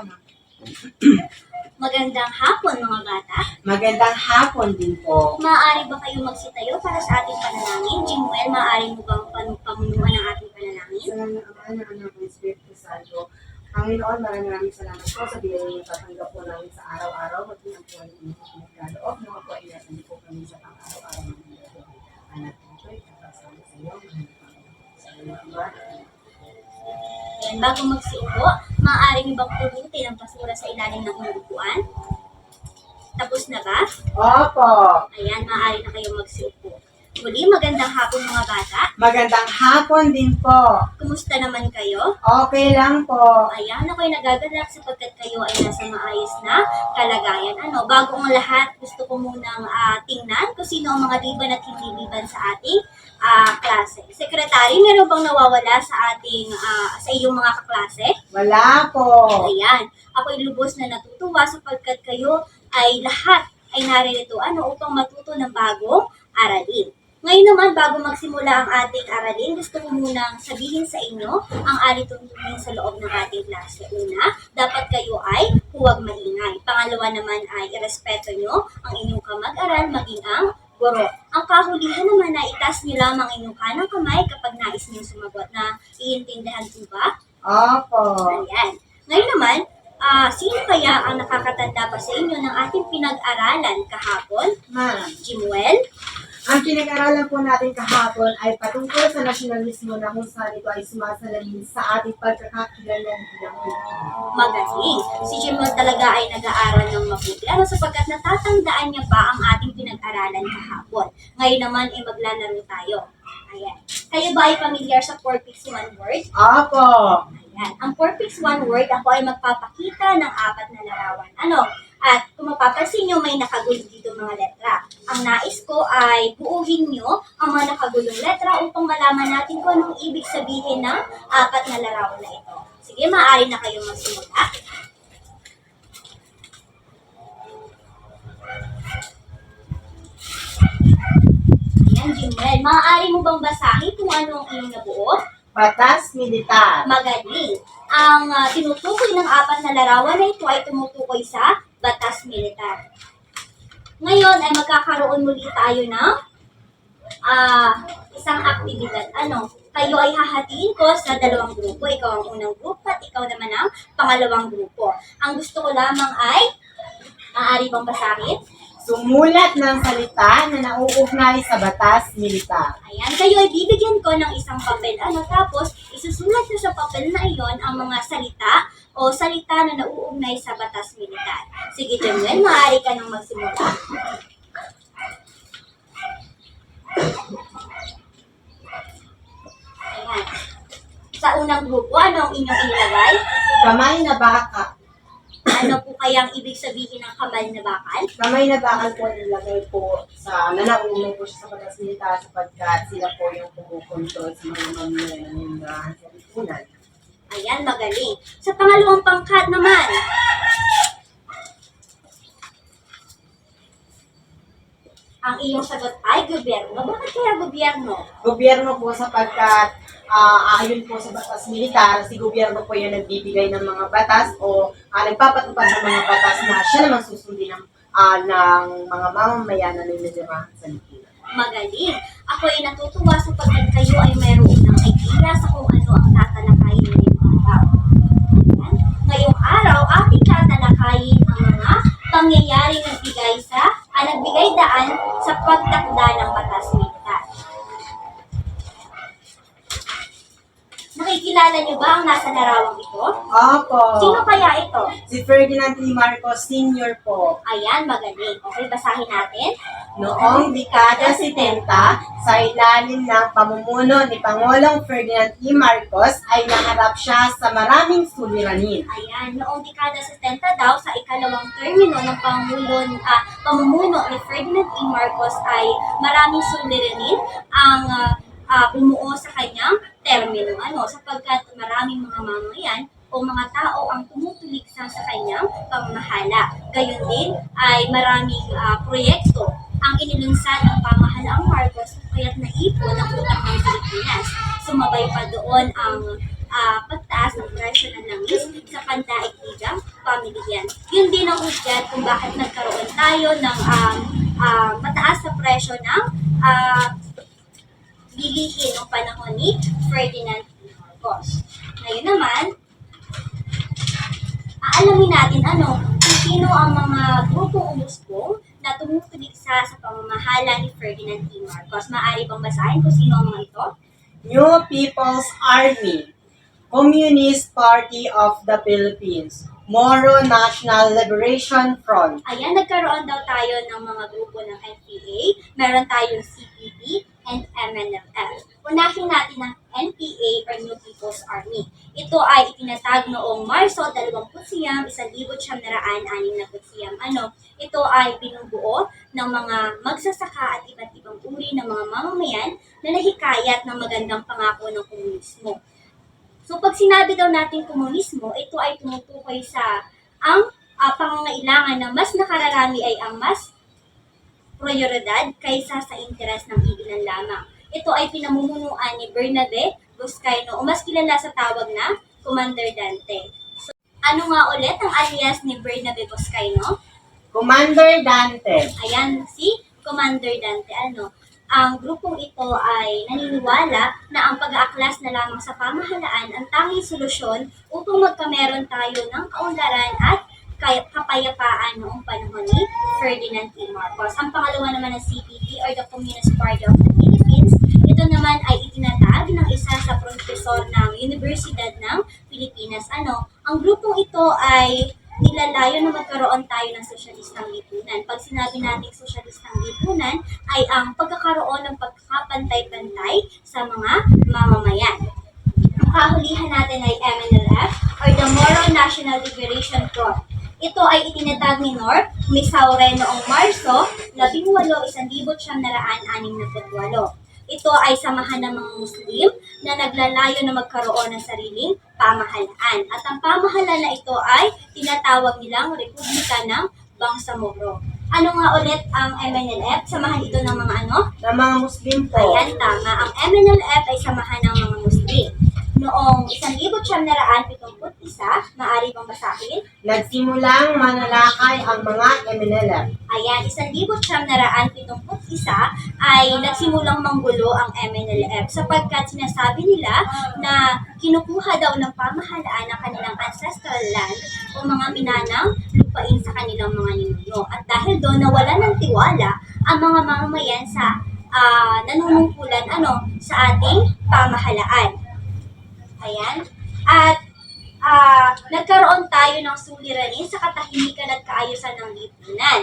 Sama. Magandang hapon mga bata. Magandang hapon din po. Maaari ba kayo magsitayo para sa ating panalangin? Jimuel, maaari mo bang pamunuan ang ating panalangin? Sa ng Ama ng Anak ng Espiritu Santo, Panginoon, maraming salamat po sa biyaya niyo tatanggap po namin sa araw-araw. Maging ang buhay niyo po nagkaloob na po ay natin po kami sa pang-araw-araw ng mundo. Anak ko ito, iyo. mahal na Panginoon. Sa iyo, Ama. Ayan, bago magsiupo, maaari niyo bang pulutin ang basura sa ilalim ng inyong upuan? Tapos na ba? Opo. Ayan, maaari na kayo magsiupo. Muli, magandang hapon mga bata. Magandang hapon din po. Kumusta naman kayo? Okay lang po. Ayan, ako'y nagagalak sapagkat kayo ay nasa maayos na kalagayan. Ano, bago ang lahat, gusto ko munang ah, tingnan kung sino ang mga liban at hindi liban sa ating ah, klase. Sekretary, meron bang nawawala sa ating, ah, sa iyong mga kaklase? Wala po. Ayan, ako'y lubos na natutuwa sapagkat kayo ay lahat ay naririto ano upang matuto ng bagong aralin. Ngayon naman, bago magsimula ang ating aralin, gusto ko munang sabihin sa inyo ang alituntunin sa loob ng ating klase. Una, dapat kayo ay huwag maingay. Pangalawa naman ay irespeto nyo ang inyong kamag-aral, maging ang guro. Ang kahulihan naman na itas nyo lamang inyong kanang kamay kapag nais nyo sumagot na iintindihan po ba? Opo. Ayan. Ngayon naman, ah, sino kaya ang nakakatanda pa sa inyo ng ating pinag-aralan kahapon? Ma'am. Jimuel? Ang pinag-aralan po natin kahapon ay patungkol sa nasyonalismo na kung saan ito ay sumasalamin sa ating pagkakakilanlan bilang. Magaling. Si Jimuel talaga ay nag-aaral ng mabuti. Ano sapagkat natatandaan niya ba ang ating pinag-aralan kahapon? Ngayon naman ay maglalaro tayo. Ayan. Kayo ba ay familiar sa 4 picks 1 word? Opo. Ayan. Ang 4 picks 1 word, ako ay magpapakita ng apat na larawan. Ano? At kung mapapansin nyo, may nakagulo dito mga letra. Ang nais ko ay buuhin nyo ang mga nakagulong letra upang malaman natin kung anong ibig sabihin ng apat na larawan na ito. Sige, maaari na kayong magsimula. Ayan, Jimel. Maaari mo bang basahin kung ano ang iyong nabuo? Batas militar. Magaling. Ang ah, tinutukoy ng apat na larawan na ito ay tumutukoy sa batas militar. Ngayon ay magkakaroon muli tayo ng ah, isang aktibidad. Ano? Kayo ay hahatiin ko sa dalawang grupo. Ikaw ang unang grupo at ikaw naman ang pangalawang grupo. Ang gusto ko lamang ay, maaari bang basahin? Sumulat ng salita na nauugnay sa batas militar. Ayan, kayo ay bibigyan ko ng isang papel. Ano, tapos isusulat nyo sa papel na iyon ang mga salita o salita na nauugnay sa batas militar. Sige, Jamuel, maaari ka nang magsimula. Ayan. Sa unang grupo, ano ang inyong inilagay? Kamay na baka. Ano po kayang ibig sabihin ng kamal na bakal? Kamay na bakal po nilagay po sa nanauunay po siya sa batas militar sapagkat sila po yung kumukontrol sa mga mamamayan sa lipunan. Ayan, magaling. Sa pangalawang pangkat naman, ang iyong sagot ay gobyerno. Bakit kaya gobyerno? Gobyerno po sapagkat ah, ayon po sa batas militar, si gobyerno po yung nagbibigay ng mga batas o ah, nagpapatupad ng mga batas na siya naman susundin ng, ah, ng mga mamamayan na ninirahan sa lipunan. Magaling. Ako ay natutuwa sapagkat kayo ay mayroon ng idea sa kung ano ang tatalakayin Ayan. Ngayong araw, ating tatalakayin ang mga pangyayaring nagbigay sa, ah, nagbigay daan sa pagtakda ng batas Nakikilala niyo ba ang nasa larawang ito? Opo. Sino kaya ito? Si Ferdinand T. Marcos Sr. po. Ayan, magaling. Okay, basahin natin. Noong dekada 70, sa ilalim ng pamumuno ni Pangulong Ferdinand E. Marcos ay naharap siya sa maraming suliranin. Ayan, noong dekada 70 daw, sa ikalawang termino ng pamumuno, ah, pamumuno ni Ferdinand E. Marcos ay maraming suliranin ang ah, ah, bumuo sa kanyang termino. Ano, sapagkat maraming mga mamayan o mga tao ang tumutuligsa sa kanyang pamamahala. Gayon din ay maraming ah, proyekto ang inilunsad ng pamahalaang Marcos kaya't naipon ang utang ng Pilipinas. Sumabay pa doon ang ah, pagtaas ng presyo ng langis sa pandaigdigang family yan. Yun din ang hudyat kung bakit nagkaroon tayo ng um, ah, mataas na presyo ng ah, bilihin ng panahon ni Ferdinand. Marcos. Ngayon naman, aalamin natin ano, kung sino ang mga grupong umusbong na tumutulig sa sa pamamahala ni Ferdinand P. Marcos. Maaari bang basahin kung sino ang mga ito? New People's Army, Communist Party of the Philippines, Moro National Liberation Front, Ayan, nagkaroon daw tayo ng mga grupo ng NPA. Meron tayong CPP and MNFF. Unahin natin ang NPA or New People's Army. Ito ay itinatag noong Marso 29, 1969. Ano, ito ay binubuo ng mga magsasaka at iba't ibang uri ng mga mamamayan na nahikayat ng magandang pangako ng komunismo. So pag sinabi daw natin komunismo, ito ay tumutukoy sa ang ah, pangangailangan na mas nakararami ay ang mas prioridad kaysa sa interes ng iilan lamang. Ito ay pinamumunuan ni Bernabe Buscaino o mas kilala sa tawag na Commander Dante. So, ano nga ulit ang alias ni Bernabe Buscaino? Commander Dante, Ayan, si Commander Dante. Ano, ang grupong ito ay naniniwala na ang pag-aaklas na lamang sa pamahalaan ang tanging solusyon upang magkameron tayo ng kaunlaran at kapayapaan noong panahon ni Ferdinand P. Marcos. Ang pangalawa naman ng CPP or the Communist Party of the Philippines, ito naman ay itinatag ng isa sa profesor ng Universidad ng Pilipinas. Ano, ang grupong ito ay nilalayo na magkaroon tayo ng sosyalistang lipunan. Pag sinabi nating sosyalistang lipunan, ay ang pagkakaroon ng pagkakapantay-pantay sa mga mamamayan. Ang kahulihan natin ay MNLF or the Moro National Liberation Front. Ito ay itinatag ni Nor Misaure noong Marso 18, 1968. Ito ay samahan ng mga Muslim na naglalayo na magkaroon ng sariling pamahalaan. At ang pamahalaan na ito ay tinatawag nilang Republika ng Bangsamoro. Ano nga ulit ang MNLF? Samahan ito ng mga ano? ng mga Muslim po, Ayan, tama. Ang MNLF ay samahan ng mga Muslim. Noong 1971, maaari bang basahin? nagsimulang manalakay ang mga MNLF. Ayan, 1971 ay nagsimulang manggulo ang MNLF sapagkat sinasabi nila na kinukuha daw ng pamahalaan ng kanilang ancestral land o mga minanang lupain sa kanilang mga ninuno. At dahil doon nawala ng tiwala ang mga mamamayan sa ah, nanunungkulan ano, sa ating pamahalaan. Ayan. At ah, nagkaroon tayo ng suliranin sa katahimikan at kaayusan ng lipunan.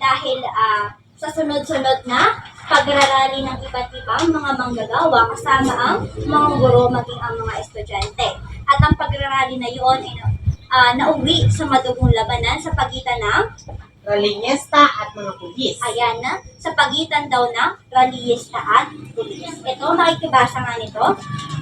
Dahil ah, sa sunod-sunod na pagrarally ng iba't ibang mga manggagawa kasama ang mga guro maging ang mga estudyante. At ang pagrarally na yun ay ah, nauwi sa madugong labanan sa pagitan ng Ralinyesta at mga pulis. Ayan na, sa pagitan daw ng rallyista at pulis. Ito, nakikibasa nga nito.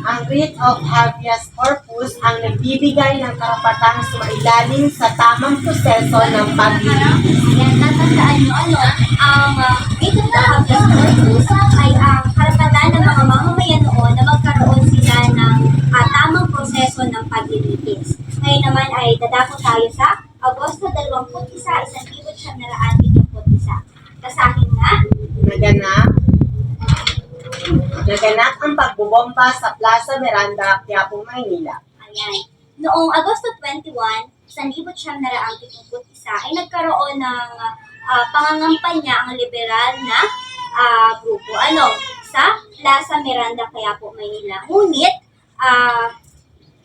Ang writ of habeas corpus ang nagbibigay ng karapatang sumailalim sa tamang proseso ng paglilitis. Ayan, tatandaan nyo, ano, ang uh, writ of habeas corpus ay ang karapatan ng mga mamamayan noon na magkaroon sila ng ah, tamang proseso ng paglilitis. Ngayon naman ay dadako tayo sa Agosto 21, 1971. Basahin nga. Naganap, naganap ang pagbubomba sa Plaza Miranda, Quiapo, Maynila. Ayan. Noong Agosto 21, 1971 ay nagkaroon ng ah, pangangampanya ang liberal na ah, grupo. Ano? Sa Plaza Miranda, kaya po Maynila. Ngunit, ah,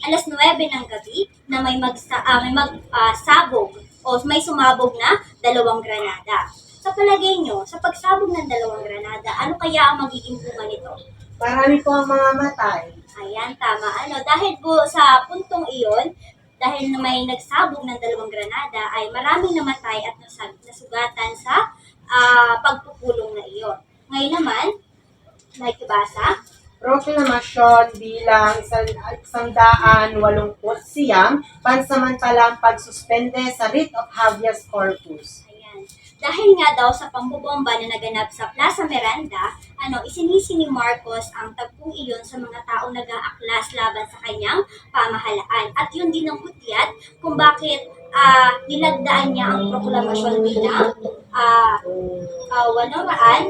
alas 9 ng gabi na may magsa, ah, may magsabog o may sumabog na dalawang granada. Sa palagay nyo, sa pagsabog ng dalawang granada, ano kaya ang magiging bunga nito? Marami po ang mga matay. Ayan, tama. Ano, dahil po sa puntong iyon, dahil na may nagsabog ng dalawang granada, ay maraming namatay at nasugatan sa ah, pagpupulong na iyon. Ngayon naman, nakikibasa, Proklamasyon bilang isang, isang daan walumput siyam, pansamantalang pagsuspende sa writ of habeas corpus. Dahil nga daw sa pambobomba na naganap sa Plaza Miranda, ano, isinisi ni Marcos ang tagpong iyon sa mga taong nag-aaklas laban sa kanyang pamahalaan. At yun din ang hutyat kung bakit ah, nilagdaan niya ang proklamasyon bilang ah, uh, waloraan,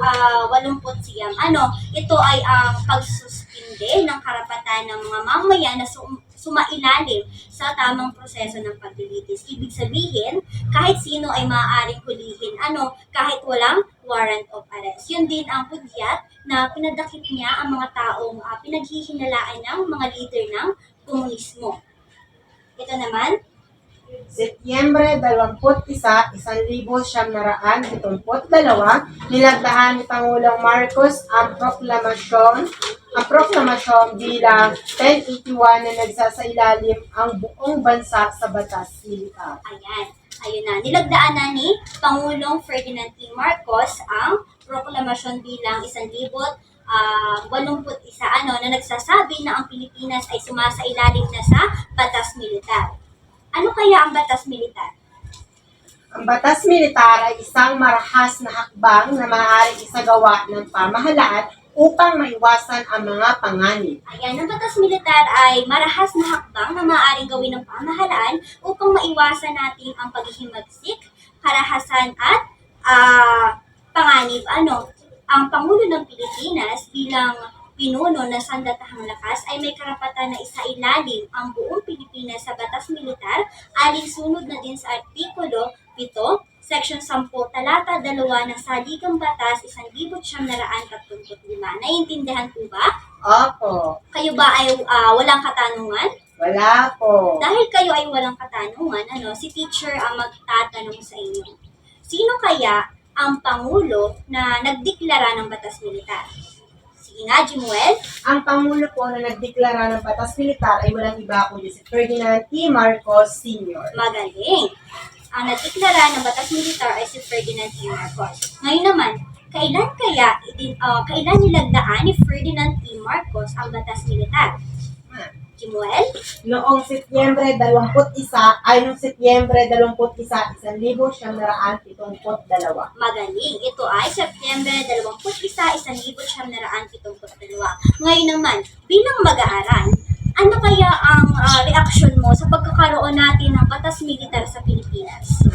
uh, walumput siyam. Ano, ito ay ang pagsuspinde ng karapatan ng mga mamamayan na sum- sumailalim sa tamang proseso ng paglilitis. Ibig sabihin, kahit sino ay maaaring hulihin, ano, kahit walang warrant of arrest. Yun din ang pugyat na pinadakip niya ang mga taong uh, pinaghihinalaan ng mga leader ng komunismo. Ito naman, Setyembre 21, 1972, nilagdaan ni Pangulong Marcos ang proklamasyon ang proklamasyon bilang 1081 na nagsasailalim ang buong bansa sa batas militar. Ayan. Ayun na. Nilagdaan na ni Pangulong Ferdinand T. Marcos ang proklamasyon bilang isang libot ah, 81 ano, na nagsasabi na ang Pilipinas ay sumasailalim na sa batas militar. Ano kaya ang batas militar? Ang batas militar ay isang marahas na hakbang na maaaring isagawa ng pamahalaan upang maiwasan ang mga panganib. Ayan, ang batas militar ay marahas na hakbang na maaaring gawin ng pamahalaan upang maiwasan natin ang paghihimagsik, karahasan at ah, panganib. Ano, ang Pangulo ng Pilipinas bilang pinuno na sandatahang lakas ay may karapatan na isailalim ang buong Pilipinas sa batas militar alinsunod na din sa Artikulo 7, Section 10, Talata 2 ng Saligang Batas 1935. Naiintindihan po ba? Opo, Kayo ba ay ah, walang katanungan? wala po. Dahil kayo ay walang katanungan, ano, si teacher ang magtatanong sa inyo. Sino kaya ang pangulo na nagdeklara ng batas militar? Sige nga, Jimuel. Ang Pangulo po na nagdeklara ng batas militar ay walang iba kundi si Ferdinand T. Marcos Sr. Magaling. Ang nagdeklara ng batas militar ay si Ferdinand T. Marcos. Ngayon naman, kailan kaya idin, ah, kailan nilagdaan ni Ferdinand T. Marcos ang batas militar? Jimuel? Noong Setyembre 21 ay noong Setyembre 21, 1972. Magaling. Ito ay September 21, 1972. Ngayon naman, bilang mag-aaral, ano kaya ang ah, reaksyon mo sa pagkakaroon natin ng batas militar sa Pilipinas?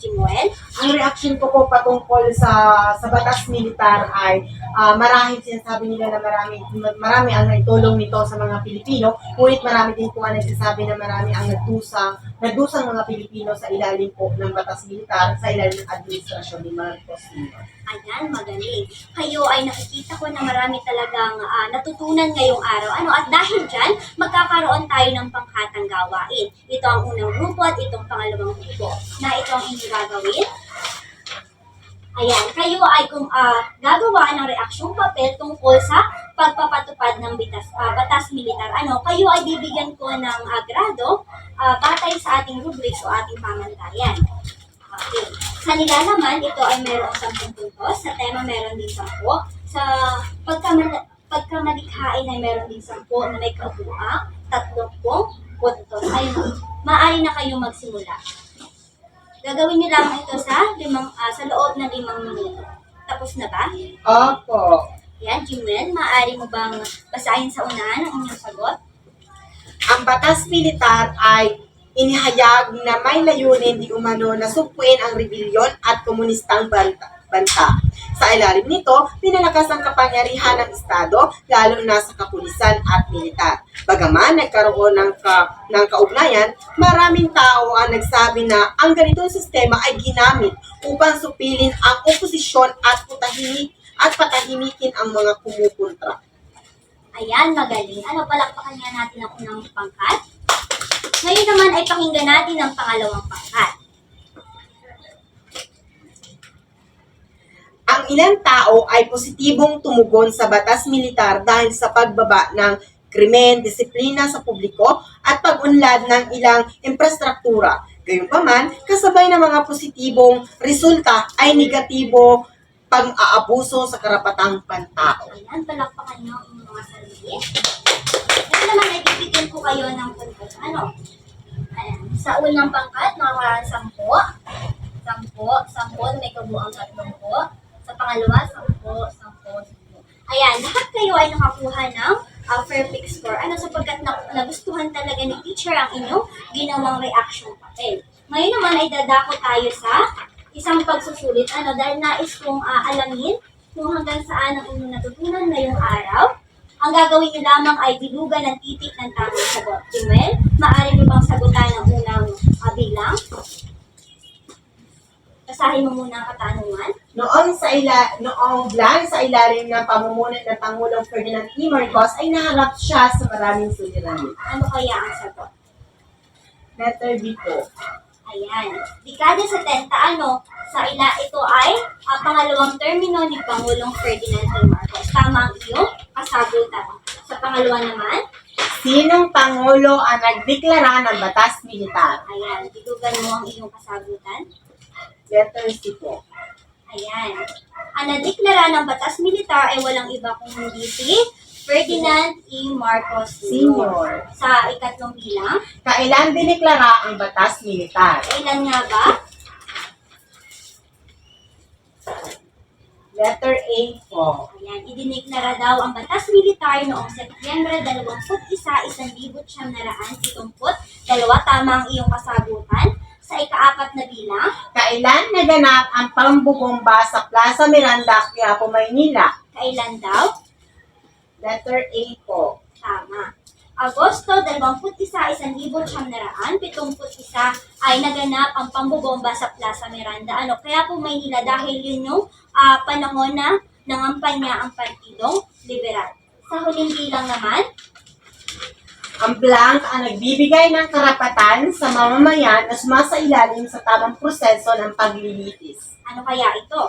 Jimuel? Ang reaction ko po patungkol sa sa batas militar ay ah, marahil sinasabi nila na marami, marami ang naitulong nito sa mga Pilipino, ngunit marami din po ang nagsasabi na marami ang nagdusang, nagdusang mga Pilipino sa ilalim po ng batas militar, sa ilalim ng administrasyon ni Marcos Sr. Ayan, magaling. Kayo ay nakikita ko na marami talagang ah, natutunan ngayong araw. Ano, at dahil dyan, magkakaroon tayo ng pangkatang gawain. Ito ang unang grupo at itong pangalawang grupo. Na ito ang inyong gagawin. Ayan, kayo ay kung ah, gagawa ng reaksyong papel tungkol sa pagpapatupad ng bitas, ah, batas militar. Ano, kayo ay bibigyan ko ng ah, grado ah, batay sa ating rubrics o ating pamantayan. Sa nilalaman, ito ay mayroong 10 puntos. Sa tema, meron din 10. Sa pagkamal pagkamalikhain ay meron din 10 na may kabuang 30 puntos. Ayun, maaari na kayo magsimula. Gagawin niyo lamang ito sa limang ah, sa loob ng limang minuto. Tapos na ba? Opo. Yan, Jimel, maaari mo bang basahin sa unahan ang inyong sagot? Ang batas militar ay inihayag na may layunin di umano na supuin ang rebellion at komunistang banta. banta. Sa ilalim nito, pinalakas ang kapangyarihan ng Estado, lalo na sa kapulisan at militar. Bagaman nagkaroon ng, ka, ng kaugnayan, maraming tao ang nagsabi na ang ganitong sistema ay ginamit upang supilin ang oposisyon at patahimik at patahimikin ang mga kumukontra. Ayan, magaling. Ano, palakpakan nga natin ang unang pangkat. Ngayon naman ay pakinggan natin ang pangalawang pangkat. Ang ilang tao ay positibong tumugon sa batas militar dahil sa pagbaba ng krimen, disiplina sa publiko at pag-unlad ng ilang infrastruktura. Gayunpaman, kasabay ng mga positibong resulta ay negatibo pang-aabuso sa karapatang pantao. Ayan, palakpakan niyo ang mga sarili. Naman ay bibigyan ko kayo ng puntos. Ano? Ayan. Sa unang pangkat, mga sampo. Sampo, sampo, may kabuang tatlong po. Sa pangalawa, sampo, sampo, sampo. Ayan, lahat kayo ay nakakuha ng uh, perfect score. Ano sapagkat na, nagustuhan talaga ni teacher ang inyong ginawang reaction papel. Ngayon naman ay dadako tayo sa isang pagsusulit. Ano, dahil nais kong uh, alamin kung hanggang saan ang inyong natutunan ngayong araw. Ang gagawin niyo lamang ay bilugan ng titik ng tamang sagot. Jumel, maaari mo bang sagutan ang unang uh, bilang? Basahin mo muna ang katanungan. Noong sa ila noong blank sa ilalim ng pamumuno ng Pangulong Ferdinand P. Marcos ay naharap siya sa maraming suliranin. Ano kaya ang sagot? Letter B po. Ayan. Dekada 70, ano, sa ila ito ay ang pangalawang termino ni Pangulong Ferdinand P. Marcos. Tama ang iyong kasagutan. Sa pangalawa naman, Sinong Pangulo ang nagdeklara ng batas militar? ayan, ditugan mo ang iyong kasagutan. Letter C po. Ayan. Ang nadeklara ng batas militar ay walang iba kung hindi si Ferdinand E. Marcos Sr. Sa ikatlong bilang, Kailan dineklara ang batas militar? kailan nga ba? Letter A po. Ayan, idineklara daw ang batas militar noong Setyembre 21, 1972. Tama ang iyong kasagutan. Sa ikaapat na bilang, Kailan naganap ang pambubomba sa Plaza Miranda, Quiapo, Maynila? kailan daw? Letter A po. Tama. Agosto 21, 1971 ay naganap ang pambobomba sa Plaza Miranda. Ano, kaya po Maynila dahil yun yung ah, panahon na nangampanya ang Partidong Liberal. Sa huling bilang naman, Ang blank ang nagbibigay ng karapatan sa mamamayan na sumasailalim sa tamang proseso ng paglilitis. ano kaya ito?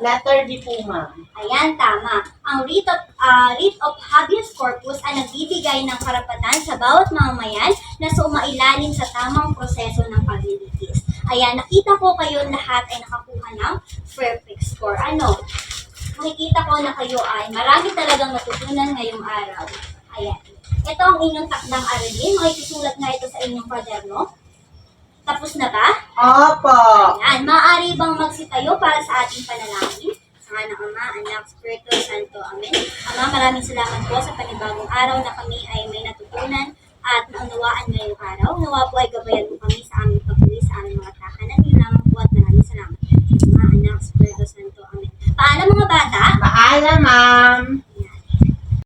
Letter D po, ma'am. Ayan, tama. Ang writ of, ah, writ of habeas corpus ay nagbibigay ng karapatan sa bawat mamamayan na sumailalim sa tamang proseso ng paglilitis. Ayan, nakita ko kayo lahat ay nakakuha ng perfect score. Ano? Makikita ko na kayo ay marami talagang natutunan ngayong araw. Ayan. Ito ang inyong takdang aralin. Makikisulat nga ito sa inyong kwaderno. Tapos na ba? Opo. Ayan, maaari bang magsitayo para sa ating panalangin? Sa ng Ama, Anak, Espiritu Santo. Amen. Ama, maraming salamat po sa panibagong araw na kami ay may natutunan at naunawaan ngayong araw. Nawa po ay gabayan mo kami sa aming pagpuli sa aming mga tahanan. Yun lamang po at maraming salamat. Ama, Anak, Espiritu Santo. Amen. Paano mga bata? Paalam, ma'am.